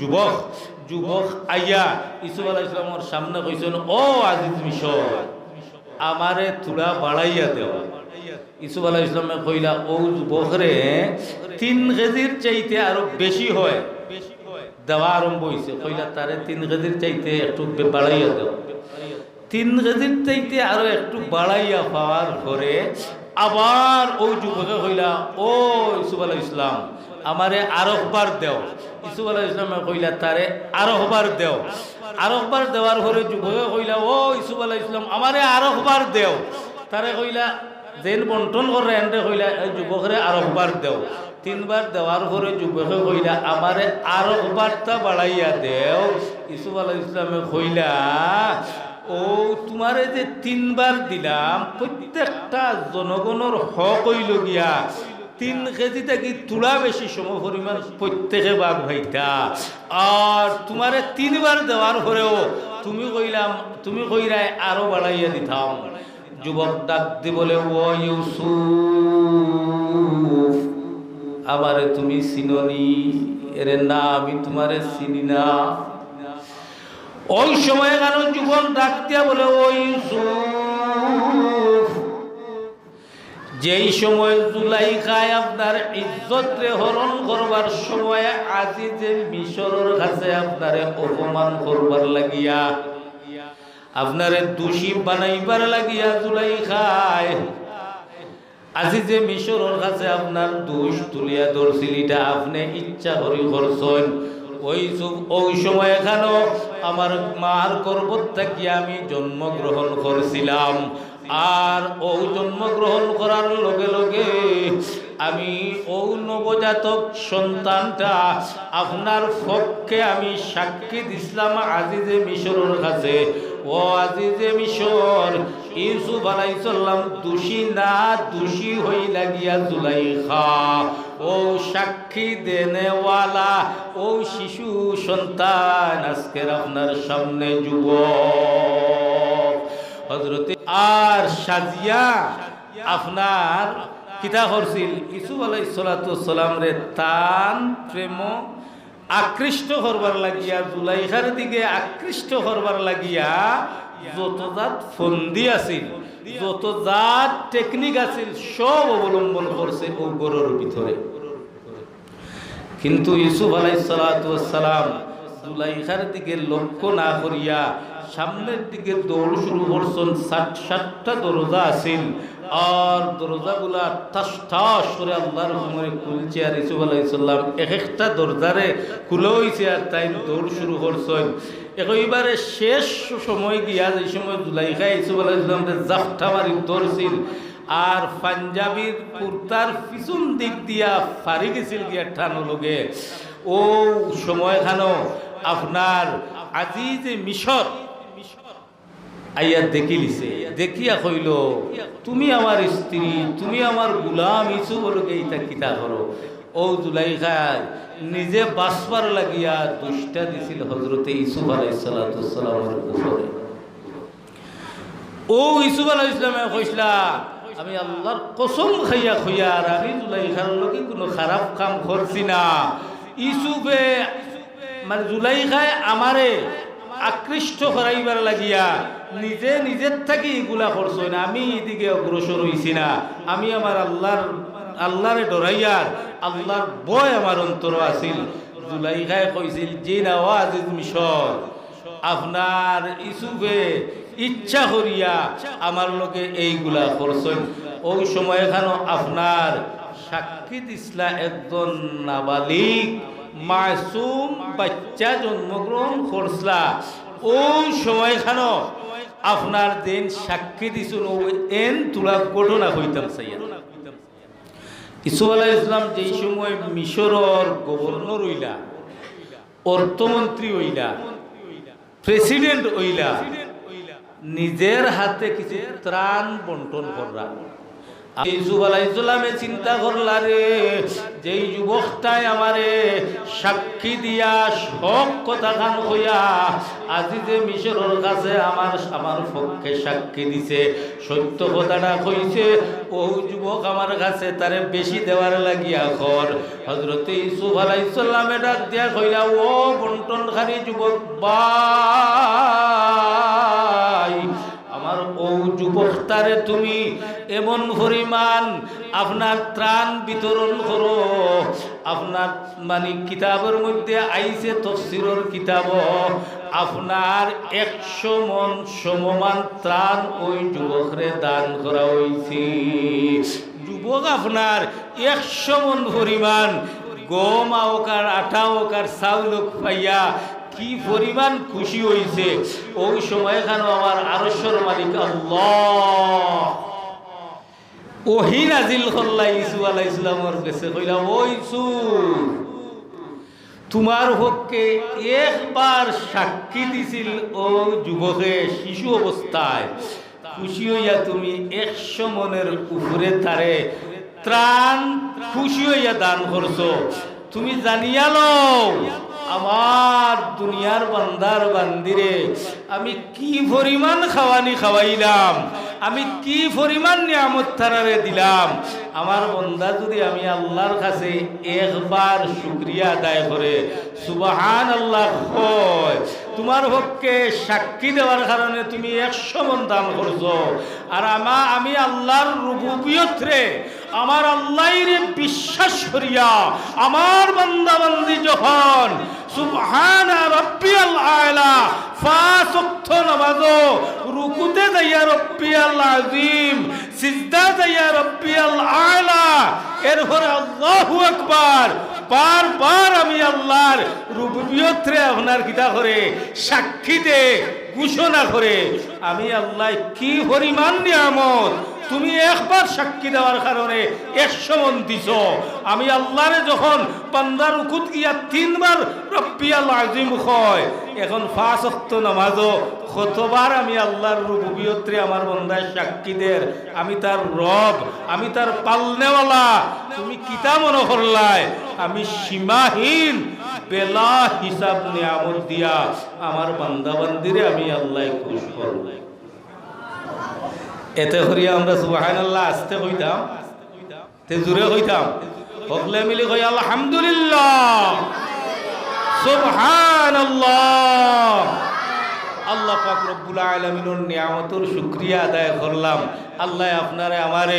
যুবক যুবক আমারে তুলা বাড়াইয়া দেওয়া ইসুফ আলাহ ইসলামে কইলা, ও যুবকরে তিন কেজির চাইতে আরও বেশি হয়। দেওয়া আরম্ভ হয়েছে কইলা, তারে তিন কেজির চাইতে একটু বাড়াইয়া দেওয়া তিন কেজির চাইতে আরও একটু বাড়াইয়া পাওয়ার পরে আবার ওই যুবকে কইলা ও ইসুফ আলাহ ইসলাম, আমারে আরকবার দেও। ইসুফ আলাহ ইসলামে কইলা, তারে আরকবার দেও। আরকবার দেওয়ার পরে যুবকে কইলা ও ইসুফ আলাহ ইসলাম, আমারে আরকবার দেও। তারে কইলা, যেন বন্টন করে এনতে, কইলা, এই যুবকরে আরকবার দেও। তিনবার দেওয়ার পরে যুবকে কইলা, আমারে আরকবারটা বাড়াইয়া দেও। ইসুফ আলাহ ইসলামে কইলা ও তোমারে যে তিনবার দিলাম, প্রত্যেকটা জনগণের হক হইল গিয়া তিন কেজি থেকে তুলা বেশি সম পরিমাণ প্রত্যেকে বাঘ ভাইটা? আর তোমারে তিনবার দেওয়ার পরেও তুমি কইলাম, তুমি কইরাই আরও বাড়াইয়া দিতাম। যুবক ডাক দি বলে, ও ইউসুফ, আমারে তুমি চিননি। এরে না, আমি তোমারে চিনি না। ওই সময় কেন যুবক ডাক দিয়া বলে, ওই যেই সময় জুলাই খায় আপনার ইজ্জত রে হরণ করবার সময় আজি যে মিশরের কাছে আপনারে অপমান করবার লাগিয়া, আপনারে দোষী বানাইবার লাগিয়া জুলাই খায় আজি যে মিশরের কাছে আপনার দোষ তুলিয়া ধরছিল এটা আপনি ইচ্ছা করি করছেন ওই ওই সময় এখানেও আমার মার করবত থেকে আমি জন্মগ্রহণ করেছিলাম। আর ও জন্মগ্রহণ করার লগে লগে আমি ও নবজাতক সন্তানটা আপনার পক্ষে আমি সাক্ষী দিছিলাম আজিজে মিশরের কাছে। ও আজিজে মিশর, ইউসুফ আলাইসাল্লাম দোষী না দোষী হই লাগিয়া জুলাইখা। ও সাক্ষী দেনেওয়ালা, ও শিশু সন্তান, আজকের আপনার সামনে যুব হজরতে আর সাজিয়া আপনার কিতা করছিল ইসুফ আলাই রে তান প্রেম, আকৃষ্ট করবার লাগিয়া, জুলাইখার দিকে আকৃষ্ট করবার লাগিয়া যত জাত ফন্দি আছিল, যত জাত টেকনিক আছিল, সব অবলম্বন করছে ও গরুর ভিতরে। কিন্তু ইউসুফ আলাইসালাম জুলাইখার দিকে লক্ষ্য না করিয়া সামনের দিকে দৌড় শুরু করছেন, ষাট ষাটটা দরজা আছিল। আর দরজাগুলা ঠাস ঠাস করে আল্লাহর হুকুমে খুলছে আর ইসুফ আলাইসাল্লাম এক একটা দরজারে খুলে হয়েছে আর তাই দৌড় শুরু করছেন। একেবারে শেষ সময় গিয়া যে সময় জুলাইখা ইসুফ আলাইসাল্লামকে জাফটা মারি ধরছিল, আর পাঞ্জাবির কুর্তার পিছন দিক দিয়া ফারি গেছিল গিয়া ঠানো লগে ও সময়খানো আপনার আজি যে মিশর। আইয়া দেখিলিছে, দেখিয়া কইল, তুমি আমার স্ত্রী, তুমি আমার গুলাম ইসু বলকে ইটা কিতা করো? ও জুলাইখায় নিজে বাসবার লাগিয়া দুষ্টা দিছিল হজরতে ইসুফ আলাইসালামের উপরে। ও ইসুফ আলাহ ইসলামে কইসলা, আমি আল্লাহর কসম খাইয়া খুইয়া আর আমি জুলাইখার লোকে কোনো খারাপ কাম করছি না। ইসুফে মানে জুলাইখায় আমারে আকৃষ্ট করাইবার লাগিয়া নিজে নিজের থাকি এগুলা করছ না, আমি এদিকে অগ্রসর হইছি না। আমি আমার আল্লাহর, আল্লাহরে ডরাইয়ার আল্লাহর বয় আমার অন্তর আছিল। জুলাইখায় কইছিল, যে না ও আজিজ মিশর আপনার ইসুফে ইচ্ছা করিয়া আমার লোকে এইগুলা করছেন। ওই সময় এখানে আপনার সাক্ষী দিসলা একজন নাবালিক মাসুম বাচ্চা জন্মগ্রহণ করছলা। ওই সময়খানো আপনার দিন সাক্ষী দিছিল এন তুলা ঘটনা হইতাম সাইয়া ইসুফ ইসলাম যেই সময় মিশরর গভর্নর হইলা, অর্থমন্ত্রী হইলা, প্রেসিডেন্ট হইলা, নিজের হাতে কিছু ত্রাণ বন্টন করা। চিন্তা করলা রে, যেই যুবকটাই আমারে সাক্ষী দিয়া সব কথা খান হইয়া আজি যে মিশরের কাছে আমার আমার পক্ষে সাক্ষী দিছে, সত্য কথাটা কইছে, ও যুবক আমার কাছে তারে বেশি দেওয়ার লাগিয়া কর হজরতে ইসুফ আলাইসাল্লামে ডাক দিয়া কইলা, ও বন্টন খানি যুবক বাই ও তুমি এমন পরিমাণ আপনার ত্রাণ বিতরণ করো। আপনার মানে কিতাবের মধ্যে আইছে তফসিরর কিতাব। আপনার একশো মন সমমান ত্রাণ ওই যুবকরে দান করা হয়েছে যুবক আপনার একশো মন পরিমাণ গম আওকার আটা ওকার চাউল পাইয়া কি পরিমাণ খুশি হইছে? ওই সময় কেন আমার আরশ্বর মালিক আল্লাহ। ওহি নাজিল করলা ইসু ইসলামর কাছে কইলা ও ইসু, তোমার একবার সাক্ষী দিছিল ও যুবকে শিশু অবস্থায়। খুশি হইয়া তুমি একশো মনের উপরে তারে ত্রাণ খুশি হইয়া দান করছ। তুমি জানিয়া লও আমার দুনিয়ার বান্দার বান্দিরে, আমি কি পরিমাণ খাওয়ানি খাওয়াইলাম? আমি কি পরিমাণ নিয়ামত থানারে দিলাম? আমার বন্দা যদি আমি আল্লাহর কাছে একবার শুক্রিয়া আদায় করে সুবাহান আল্লাহ হয় তোমার পক্ষে সাক্ষী দেওয়ার কারণে তুমি একশো মন দান করছ। আর আমা, আমি আল্লাহর রুবুবিয়ত রে, আমার আল্লাহরে বিশ্বাস করিয়া আমার বান্দা বান্দি যখন এরপরে আল্লাহু আকবার বারবার আমি আল্লাহর রূপবিয়ত্রে আপনার কিতা করে সাক্ষীতে ঘোষণা করে, আমি আল্লাহ কি পরিমাণ নিয়ামত, তুমি একবার সাক্ষী দেওয়ার কারণে একশো মন দিছ। আমি আল্লাহরে যখন পান্দার উকুত গিয়া তিনবার রব্বি আল্লাহ আজিম হয় এখন ফাঁস অক্ত নামাজও। কতবার আমি আল্লাহর রুবিয়ত্রে আমার বন্ধায় সাক্ষীদের আমি তার রব, আমি তার পালনেওয়ালা। তুমি কিতা মনে করলাই? আমি সীমাহীন, বেলা হিসাব নিয়ামত দিয়া আমার বান্দাবান্দিরে আমি আল্লাহ খুশ করলাই এতে করিয়া আমরা সুবাহান আল্লাহ আসতে কইতাম তে জুড়ে কইতাম সকলে মিলি কই আলহামদুলিল্লাহ। সুবহান আল্লাহ আল্লাহ পাক রব্বুল আলমিনের নিয়ামতর শুক্রিয়া আদায় করলাম। আল্লাহ আপনারে আমারে